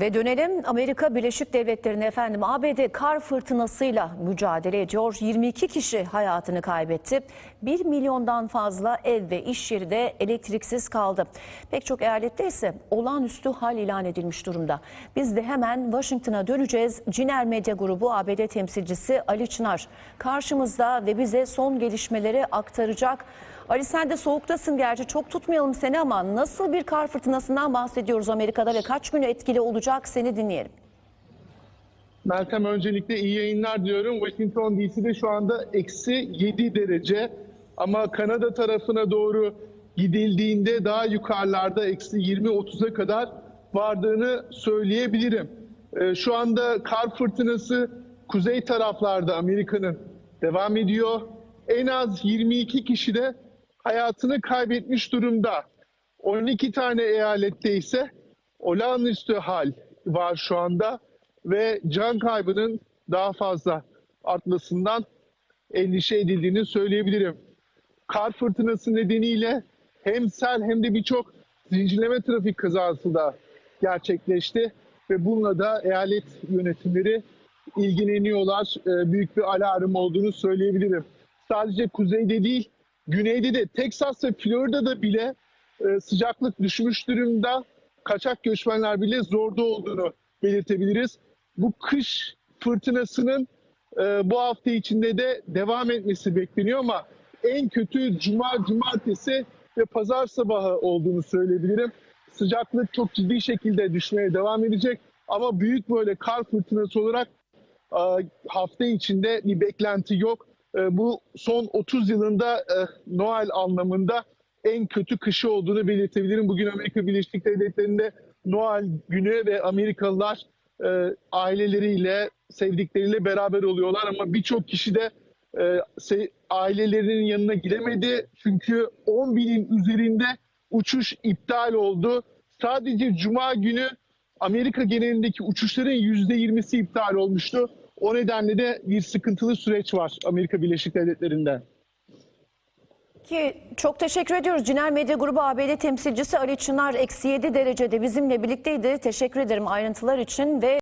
Ve dönelim Amerika Birleşik Devletleri'ne efendim. ABD kar fırtınasıyla mücadele ediyor. 22 kişi hayatını kaybetti. 1 milyondan fazla ev ve iş yeri de elektriksiz kaldı. Pek çok eyalette ise olağanüstü hal ilan edilmiş durumda. Biz de hemen Washington'a döneceğiz. Ciner Medya Grubu ABD temsilcisi Ali Çınar karşımızda ve bize son gelişmeleri aktaracak. Ali sen de soğuktasın gerçi çok tutmayalım seni ama nasıl bir kar fırtınasından bahsediyoruz Amerika'da ve kaç günü etkili olacak seni dinleyelim. Meltem öncelikle iyi yayınlar diyorum. Washington DC'de şu anda eksi 7 derece ama Kanada tarafına doğru gidildiğinde daha yukarılarda eksi 20-30'a kadar vardığını söyleyebilirim. Ee, Şu anda kar fırtınası kuzey taraflarda Amerika'nın devam ediyor. En az 22 kişi de hayatını kaybetmiş durumda. 12 tane eyalette ise olağanüstü hal var şu anda ve can kaybının daha fazla artmasından endişe edildiğini söyleyebilirim. Kar fırtınası nedeniyle hem sel hem de birçok zincirleme trafik kazası da gerçekleşti ve bununla da eyalet yönetimleri ilgileniyorlar. Ee, Büyük bir alarm olduğunu söyleyebilirim. Sadece kuzeyde değil, güneyde de Teksas ve Florida'da bile e, sıcaklık düşmüş durumda. Kaçak göçmenler bile zorda olduğunu belirtebiliriz. Bu kış fırtınasının e, bu hafta içinde de devam etmesi bekleniyor ama en kötü cuma, cumartesi ve pazar sabahı olduğunu söyleyebilirim. Sıcaklık çok ciddi şekilde düşmeye devam edecek ama büyük böyle kar fırtınası olarak e, hafta içinde bir beklenti yok. E, Bu son 30 yılında e, Noel anlamında en kötü kışı olduğunu belirtebilirim. Bugün Amerika Birleşik Devletleri'nde Noel günü ve Amerikalılar e, aileleriyle, sevdikleriyle beraber oluyorlar ama birçok kişi de e, ailelerinin yanına gidemedi. Çünkü 10 binin üzerinde uçuş iptal oldu. Sadece Cuma günü Amerika genelindeki uçuşların %20'si iptal olmuştu. O nedenle de bir sıkıntılı süreç var Amerika Birleşik Devletleri'nde. Ki çok teşekkür ediyoruz. Ciner Medya Grubu ABD temsilcisi Ali Çınar eksi 7 derecede bizimle birlikteydi. Teşekkür ederim ayrıntılar için ve